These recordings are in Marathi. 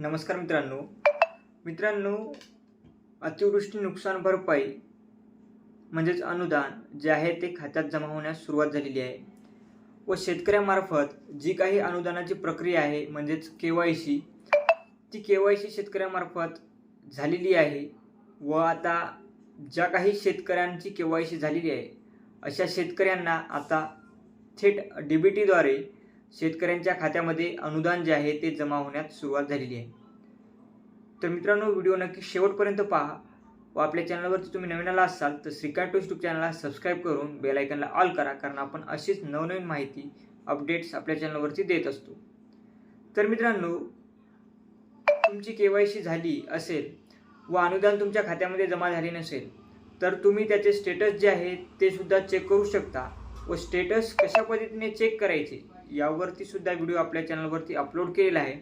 नमस्कार मित्रांनो. मित्रांनो अतिवृष्टी नुकसान भरपाई म्हणजेच अनुदान जे आहे ते खात्यात जमा होण्यास सुरुवात झालेली आहे. व शेतकऱ्यामार्फत जी काही अनुदानाची प्रक्रिया आहे म्हणजेच के वाय सी ती के वाय सी शेतकऱ्यामार्फत झालेली आहे. व आता ज्या काही शेतकऱ्यांची के वाय सी झालेली आहे अशा शेतकऱ्यांना आता थेट डी बी टीद्वारे शेतकऱ्यांच्या खात्यामध्ये अनुदान जे आहे ते जमा होण्यास सुरुवात झालेली आहे. तर मित्रांनो व्हिडिओ नक्की शेवटपर्यंत पहा व आपल्या चॅनलवरती तुम्ही नवीन आला असाल तर श्रीकांत यूट्यूब चॅनलला सबस्क्राईब करून बेलायकनला ऑल करा कारण आपण अशीच नवनवीन माहिती अपडेट्स आपल्या चॅनलवरती देत असतो. तर मित्रांनो तुमची के वाय सी झाली असेल व अनुदान तुमच्या खात्यामध्ये जमा झाले नसेल तर तुम्ही त्याचे स्टेटस जे आहे ते सुद्धा चेक करू शकता. व स्टेटस कशा पद्धतीने चेक करायचे यावरती सुद्धा व्हिडिओ आपल्या चॅनलवरती अपलोड केलेला आहे.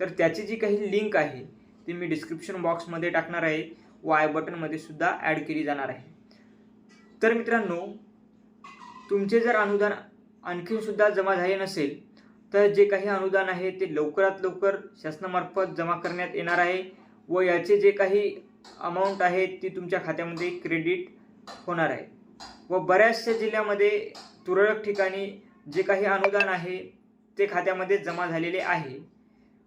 तर त्याची जी काही लिंक आहे ती मी डिस्क्रिप्शन बॉक्समध्ये टाकणार आहे. व आय बटनमध्ये सुद्धा ॲड केली जाणार आहे. तर मित्रांनो तुमचे जर अनुदान आणखीन सुद्धा जमा झाले नसेल तर जे काही अनुदान आहे ते लवकरात लवकर शासनामार्फत जमा करण्यात येणार आहे व याचे जे काही अमाऊंट आहे ती तुमच्या खात्यामध्ये क्रेडिट होणार आहे. व बऱ्याचशा जिल्ह्यामध्ये तुरळक ठिकाणी जे काही अनुदान आहे ते खात्यामध्ये जमा झालेले आहे.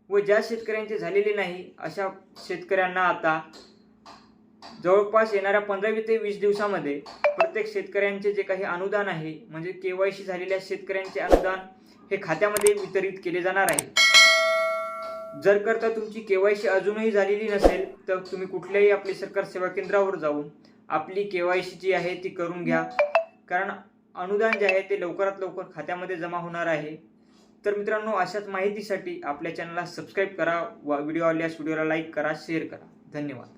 व ज्या शेतकऱ्यांचे झालेले नाही अशा शेतकऱ्यांना आता जवळपास येणाऱ्या पंधरावी ते वीस दिवसामध्ये प्रत्येक शेतकऱ्यांचे जे काही अनुदान आहे म्हणजे के वाय सी झालेल्या शेतकऱ्यांचे अनुदान हे खात्यामध्ये वितरित केले जाणार आहे. जर करता तुमची के वाय सी अजूनही झालेली नसेल तर तुम्ही कुठल्याही आपले सरकार सेवा केंद्रावर जाऊन आपली के वाय सी जी आहे ती करून घ्या. कारण अनुदान जे आहे ते लवकरात लवकर खात्यामध्ये जमा होणार आहे. तर मित्रांनो अशाच माहितीसाठी आपल्या चॅनलला सबस्क्राईब करा व व्हिडिओ आवडल्यास व्हिडिओला लाईक करा शेअर करा. धन्यवाद.